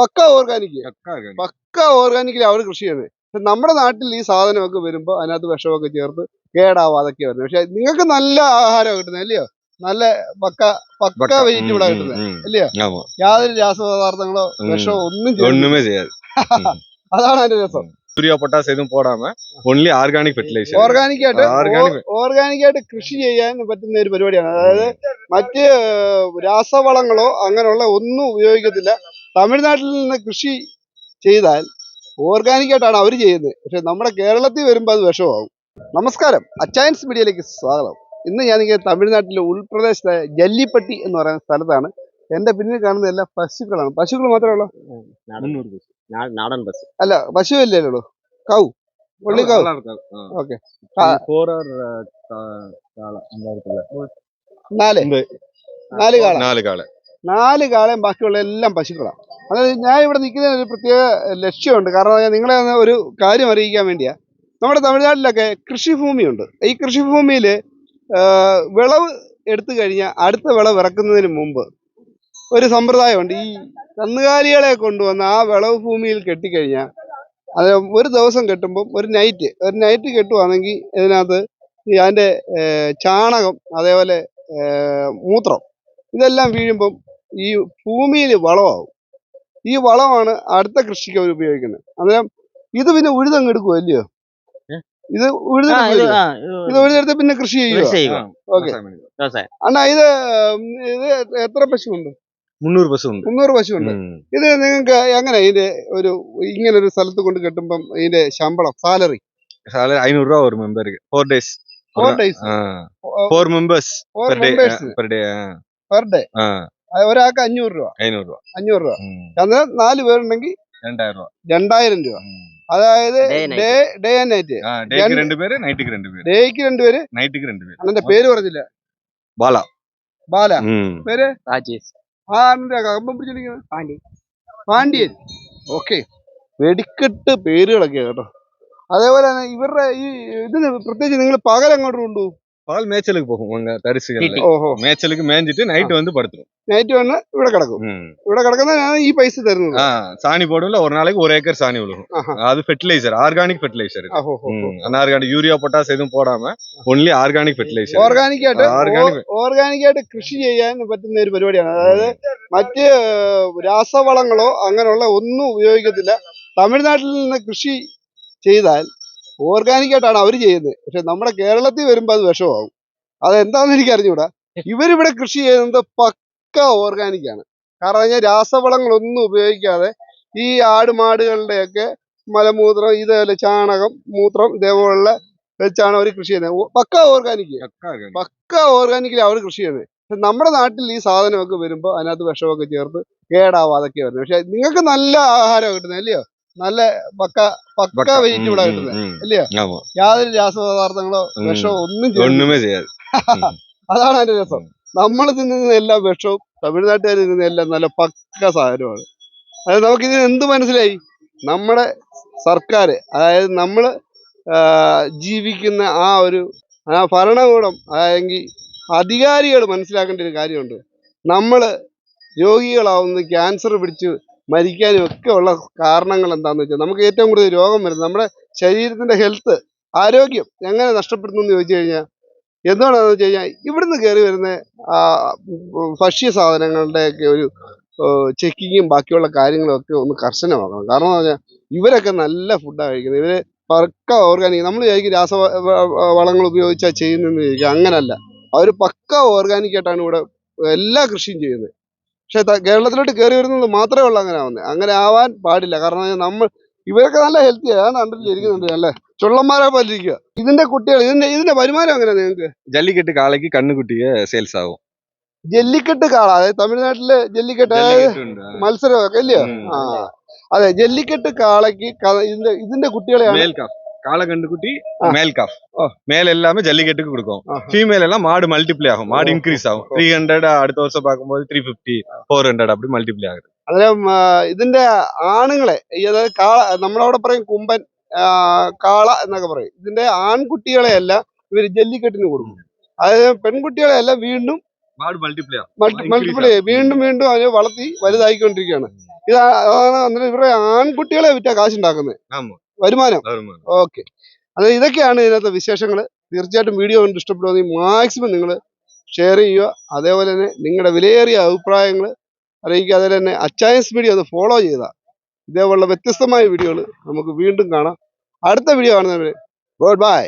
പക്ക organic പക്ക ഓർഗാനിക്കിൽ അവർ കൃഷി ചെയ്യുന്നത് നമ്മുടെ നാട്ടിൽ ഈ സാധനമൊക്കെ വരുമ്പോൾ അതിനകത്ത് വിഷമൊക്കെ ചേർത്ത് കേടാവാതൊക്കെ വരുന്നത്. പക്ഷെ നിങ്ങൾക്ക് നല്ല ആഹാരം കിട്ടുന്നത് അല്ലയോ? നല്ല പക്ക പക്ക വെജിറ്റബിളാ കിട്ടുന്നത് അല്ലയോ? യാതൊരു രാസപദാർത്ഥങ്ങളോ വിഷമോ ഒന്നും ഒന്നുമേ ചെയ്യാതെ. അതാണ് അതിന്റെ രസം. യൂരിയ ഓൺലി ഓർഗാനിക് ഓർഗാനിക് ആയിട്ട് ഓർഗാനിക് ആയിട്ട് കൃഷി ചെയ്യാൻ പറ്റുന്ന ഒരു പരിപാടിയാണ്. അതായത് മറ്റ് രാസവളങ്ങളോ അങ്ങനെയുള്ള ഒന്നും ഉപയോഗിക്കത്തില്ല. തമിഴ്നാട്ടിൽ നിന്ന് കൃഷി ചെയ്താൽ ഓർഗാനിക്കായിട്ടാണ് അവർ ചെയ്യുന്നത്. പക്ഷെ നമ്മുടെ കേരളത്തിൽ വരുമ്പോൾ അത് വിഷമാവും. നമസ്കാരം. അച്ചയൻസ് മീഡിയയിലേക്ക് സ്വാഗതം. ഇന്ന് ഞാൻ ഇങ്ങനെ തമിഴ്നാട്ടിലെ ഉൾപ്രദേശത്തെ ജല്ലിപ്പട്ടി എന്ന് പറയുന്ന സ്ഥലത്താണ് എന്റെ പിന്നിൽ കാണുന്ന എല്ലാ പശുക്കളാണ്. പശുക്കൾ മാത്രമേ ഉള്ളൂ? നാടൻ പശു. അല്ല പശു അല്ലേ ഉള്ളൂ? കൗ. പുള്ളി കൗ. ഓക്കെ. നാല്. നാല് കാള. നാല് കാള. നാല് കാളയും ബാക്കിയുള്ള എല്ലാം പശുക്കളാണ് അതായത് ഞാൻ ഇവിടെ നിൽക്കുന്നതിന് ഒരു പ്രത്യേക ലക്ഷ്യമുണ്ട്. കാരണം നിങ്ങളെ ഒരു കാര്യം അറിയിക്കാൻ വേണ്ടിയാണ് നമ്മുടെ തമിഴ്നാട്ടിലൊക്കെ കൃഷിഭൂമിയുണ്ട്. ഈ കൃഷിഭൂമിയിൽ വിളവ് എടുത്തു കഴിഞ്ഞാൽ അടുത്ത വിളവ് ഇറക്കുന്നതിന് മുമ്പ് ഒരു സമ്പ്രദായമുണ്ട്. ഈ കന്നുകാലികളെ കൊണ്ടുവന്ന് ആ വിളവ് ഭൂമിയിൽ കെട്ടിക്കഴിഞ്ഞാൽ അത് ഒരു ദിവസം കെട്ടുമ്പം ഒരു നൈറ്റ് ഒരു നൈറ്റ് കെട്ടുവാണെങ്കിൽ ഇതിനകത്ത് ഈ അതിന്റെ ചാണകം അതേപോലെ മൂത്രം ഇതെല്ലാം വീഴുമ്പം ഈ ഭൂമിയിൽ വളമാവും. ഈ വളമാണ് അടുത്ത കൃഷിക്ക് അവർ ഉപയോഗിക്കുന്നത്. അന്നേരം ഇത് പിന്നെ ഉഴുതങ്ങ് എടുക്കുമോ അല്ലയോ? ഇത് ഉഴുതെടുക്കുമോ ഇത് ഉഴുതെടുത്ത് പിന്നെ കൃഷി ചെയ്യുമോ ഓക്കെ. അണ്ണാ ഇത് ഇത് എത്ര പശുണ്ട് മുന്നൂറ് പശു ഉണ്ട് മുന്നൂറ് പശു ഉണ്ട് ഇത് നിങ്ങൾക്ക് എങ്ങനെ ഇതിന്റെ ഒരു ഇങ്ങനെ ഒരു സ്ഥലത്ത് കൊണ്ട് കിട്ടുമ്പം ഇതിന്റെ ശമ്പളം സാലറി? സാലറി അഞ്ഞൂറ് രൂപ ഒരു മെമ്പർക്ക് four days. Four days. Four members four day four day ഒരാൾക്ക് അഞ്ഞൂറ് രൂപ. അഞ്ഞൂറ് രൂപ. അഞ്ഞൂറ് രൂപ. അന്നേരം നാല് പേരുണ്ടെങ്കിൽ രണ്ടായിരം രൂപ. രണ്ടായിരം രൂപ. അതായത് ഡേ ഡേ ആൻഡ് നൈറ്റ് ഡേക്ക് രണ്ടുപേര് നൈറ്റിക്ക് രണ്ടുപേര് ഡേക്ക് രണ്ടുപേര് നൈറ്റിക്ക് രണ്ടുപേര് അന്നെ പേര്. പറഞ്ഞില്ല? ബാല. ബാല. പേര്? രാജേഷ്. ആ കമ്പം പിടിച്ചിരിക്കുന്നത്? പാണ്ഡ്യൻ. പാണ്ഡ്യൻ. ഓക്കെ. വെടിക്കെട്ട് പേരുകളൊക്കെ കേട്ടോ. അതേപോലെ തന്നെ ഇവരുടെ ഈ ഇതിന് പ്രത്യേകിച്ച് നിങ്ങൾ പകൽ അങ്ങോട്ട് കൊണ്ടുപോകും? பால் மேய்ச்சலுக்கு போகும் அங்க தரிசுகள் TT. ഓഹോ மேய்ச்சலுக்கு மேய்ஞ்சிட்டு நைட் வந்து படுத்துரும் നൈറ്റ് വന്ന് ഇവിടെ കിടക്കും ம். ഇവിടെ കിടക്കുന്നതിനാണ് ഈ പൈസ തരുന്നത് ஆ, சாணி போடும்ல ஒரு நாளைக்கு ஒரு ஏக்கர் சாணி விழுகும் ஆஹா. அது fertiliser organic fertiliser ആഹോ அன்ஆர்கானிக் urea potash எதுவும் போடாம ஒன்லி ஆர்கானிக் ஃபெர்டிலைசர் ഓർഗാനിക് ആയിട്ട് Organic. ഓർഗാനിക് ആയിട്ട് കൃഷി ചെയ്യാൻ പറ്റുന്ന ഒരു പരിപാടിയാണ് അതായത് മറ്റ് രാസവളങ്ങളോ അങ്ങനെയുള്ള ഒന്നും ഉപയോഗിക്കത്തില്ല തമിഴ്നാട്ടിൽ നിന്ന് കൃഷി ചെയ്താൽ ഓർഗാനിക് ആയിട്ടാണ് അവർ ചെയ്യുന്നത്. പക്ഷെ നമ്മുടെ കേരളത്തിൽ വരുമ്പോ അത് വിഷമാവും. അതെന്താണെന്ന് എനിക്ക് അറിഞ്ഞൂടാ ഇവരിവിടെ കൃഷി ചെയ്യുന്നത് പക്ക ഓർഗാനിക് ആണ്. കാരണം കഴിഞ്ഞാൽ രാസവളങ്ങളൊന്നും ഉപയോഗിക്കാതെ ഈ ആടുമാടുകളുടെയൊക്കെ മലമൂത്രം ഇതേപോലെ ചാണകം മൂത്രം ഇതേപോലുള്ള വെച്ചാണ് അവർ കൃഷി ചെയ്യുന്നത്. പക്ക ഓർഗാനിക് പക്ക ഓർഗാനിക്കിൽ അവർ കൃഷി ചെയ്യുന്നത്. പക്ഷെ നമ്മുടെ നാട്ടിൽ ഈ സാധനമൊക്കെ വരുമ്പോൾ അതിനകത്ത് വിഷമൊക്കെ ചേർത്ത് കേടാവാതൊക്കെ വരുന്നത്. പക്ഷെ നിങ്ങൾക്ക് നല്ല ആഹാരം കിട്ടുന്നത് അല്ലയോ? നല്ല പക്ക പക്ക വെജിറ്റബിൾ ആയിട്ട് ഇല്ലയോ യാതൊരു രാസപദാർത്ഥങ്ങളോ വിഷമോ ഒന്നും ചെയ്യാതെ. അതാണ് അതിന്റെ രസം. നമ്മൾ തിന്നുന്ന എല്ലാ വിഷവും തമിഴ്നാട്ടുകാർ തിന്നുന്ന എല്ലാം നല്ല പക്ക സാധനമാണ്. അതായത് നമുക്ക് ഇതിന് എന്ത് മനസ്സിലായി? നമ്മുടെ സർക്കാർ അതായത് നമ്മൾ ജീവിക്കുന്ന ആ ഒരു ആ ഭരണകൂടം അതായെങ്കിൽ അധികാരികൾ മനസ്സിലാക്കേണ്ട ഒരു കാര്യമുണ്ട്. നമ്മൾ രോഗികളാവുന്ന ക്യാൻസർ പിടിച്ച് മരിക്കാനും ഒക്കെ ഉള്ള കാരണങ്ങൾ എന്താണെന്ന് വെച്ചാൽ നമുക്ക് ഏറ്റവും കൂടുതൽ രോഗം വരുന്നത് നമ്മുടെ ശരീരത്തിന്റെ ഹെൽത്ത് ആരോഗ്യം എങ്ങനെ നഷ്ടപ്പെടുന്നു എന്ന് ചോദിച്ചു കഴിഞ്ഞാൽ എന്തുകൊണ്ടാണെന്ന് വെച്ച് കഴിഞ്ഞാൽ ഇവിടുന്ന് കയറി വരുന്ന ഭക്ഷ്യ സാധനങ്ങളുടെയൊക്കെ ഒരു ചെക്കിങ്ങും ബാക്കിയുള്ള കാര്യങ്ങളും ഒക്കെ ഒന്ന് കർശനമാക്കണം. കാരണം എന്ന് ഇവരൊക്കെ നല്ല ഫുഡാണ് കഴിക്കുന്നത്. ഇവർ പക്ക ഓർഗാനിക് നമ്മൾ വിചാരിക്കും രാസ വളങ്ങൾ ഉപയോഗിച്ചാൽ ചെയ്യുന്നതെന്ന് ചോദിക്കുക അങ്ങനല്ല. അവർ പക്ക ഓർഗാനിക് ആയിട്ടാണ് ഇവിടെ എല്ലാ കൃഷിയും ചെയ്യുന്നത്. പക്ഷേ കേരളത്തിലോട്ട് കയറി വരുന്നത് മാത്രമേ ഉള്ളൂ അങ്ങനെ ആവുന്നത് അങ്ങനെ ആവാൻ പാടില്ല. കാരണം നമ്മൾ ഇവരൊക്കെ നല്ല ഹെൽത്തിയാണ് ഞാൻ കണ്ടിട്ടില്ല ഇരിക്കുന്നുണ്ട് അല്ലേ? ചുള്ളന്മാരെ പറ്റിരിക്കുക ഇതിന്റെ കുട്ടികൾ ഇതിന്റെ ഇതിന്റെ വരുമാനം എങ്ങനെയാ നിങ്ങൾക്ക്? ജല്ലിക്കെട്ട് കാളയ്ക്ക് കണ്ണുകുട്ടിയെ സെയിൽസ് ആവും. ജല്ലിക്കെട്ട് കാള. അതായത് തമിഴ്നാട്ടിലെ ജല്ലിക്കെട്ട് അതായത് മത്സരമൊക്കെ ഇല്ലയോ? ആ. അതെ ജല്ലിക്കെട്ട് കാളയ്ക്ക് ഇതിന്റെ ഇതിന്റെ കുട്ടികളെയാണ് மேல் காஃப் காளை கண்டுக்குட்டி ஆ. மேல் காஃப் ஆ. மேல் எல்லாமே ஜல்லிக்கட்டுக்கு கொடுக்கும் ஆஹா. ஃபீமேல் எல்லாம் மாடு மல்டிப்ளை ஆகும் மாடு ஓ, இன்க்ரீஸ் ஆகும் ஓ. த்ரீ ஹண்ட்ரட் அடுத்த வருஷம் பார்க்கும்போது த்ரீ ஃபிஃப்டி ஃபோர் ஹண்ட்ரட் அப்படி மல்டிப்ளை ஆகுது അന്നേരം ആ, ഇതിന്റെ ആണുങ്ങളെ ഈ അതായത് കാള നമ്മളവിടെ പറയും കുമ്പൻ ആ, കാള എന്നൊക്കെ പറയും ഇതിന്റെ ആൺകുട്ടികളെയല്ല ഇവര് ജല്ലിക്കെട്ടിന് കൊടുക്കും അതായത് പെൺകുട്ടികളെയല്ല വീണ്ടും വാർഡ് മൾട്ടിപ്ലയർ മൾട്ടിപ്പിൾ വീണ്ടും വീണ്ടും അതിനെ വളർത്തി വലുതായിക്കൊണ്ടിരിക്കുകയാണ് ഇത് അതാണ് അന്നേരം ഇവരുടെ ആൺകുട്ടികളെ വിറ്റാ കാശുണ്ടാക്കുന്നത് ആമാ വരുമാനം. ഓക്കെ. അത് ഇതൊക്കെയാണ് ഇതിനകത്തെ വിശേഷങ്ങൾ തീർച്ചയായിട്ടും വീഡിയോ കണ്ട് ഇഷ്ടപ്പെടുമെങ്കിൽ മാക്സിമം നിങ്ങൾ ഷെയർ ചെയ്യുക. അതേപോലെ തന്നെ നിങ്ങളുടെ വിലയേറിയ അഭിപ്രായങ്ങൾ അറിയിക്കുക. അതേപോലെ തന്നെ അച്ചായൻസ് മീഡിയ ഒന്ന് ഫോളോ ചെയ്യുക ഇതേപോലുള്ള വ്യത്യസ്തമായ വീഡിയോകൾ നമുക്ക് വീണ്ടും കാണാം. അടുത്ത വീഡിയോ കാണുന്നവരെ ഗുഡ് ബൈ